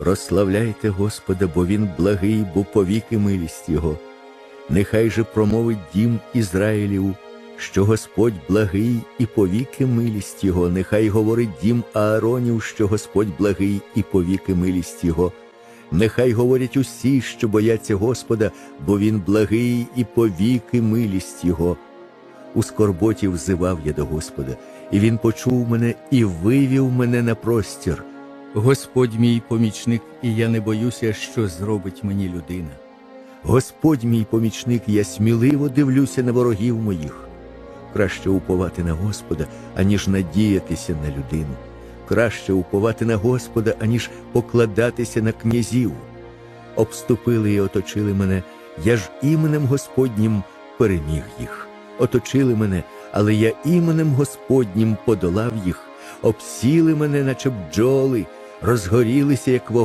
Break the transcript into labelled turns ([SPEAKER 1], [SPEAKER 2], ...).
[SPEAKER 1] Прославляйте Господа, бо Він благий, бо повіки милість Його. Нехай же промовить дім Ізраїлів, що Господь благий і повіки милість Його, нехай говорить дім Ааронів, що Господь благий і повіки милість Його. Нехай говорять усі, що бояться Господа, бо Він благий і повіки милість Його. У скорботі взивав я до Господа, і Він почув мене і вивів мене на простір. Господь мій помічник, і я не боюся, що зробить мені людина. Господь мій помічник, я сміливо дивлюся на ворогів моїх. Краще уповати на Господа, аніж надіятися на людину. Краще уповати на Господа, аніж покладатися на князів. Обступили і оточили мене, я ж іменем Господнім переміг їх. Оточили мене, але я іменем Господнім подолав їх, обсіли мене, наче бджоли, розгорілися, як вогонь.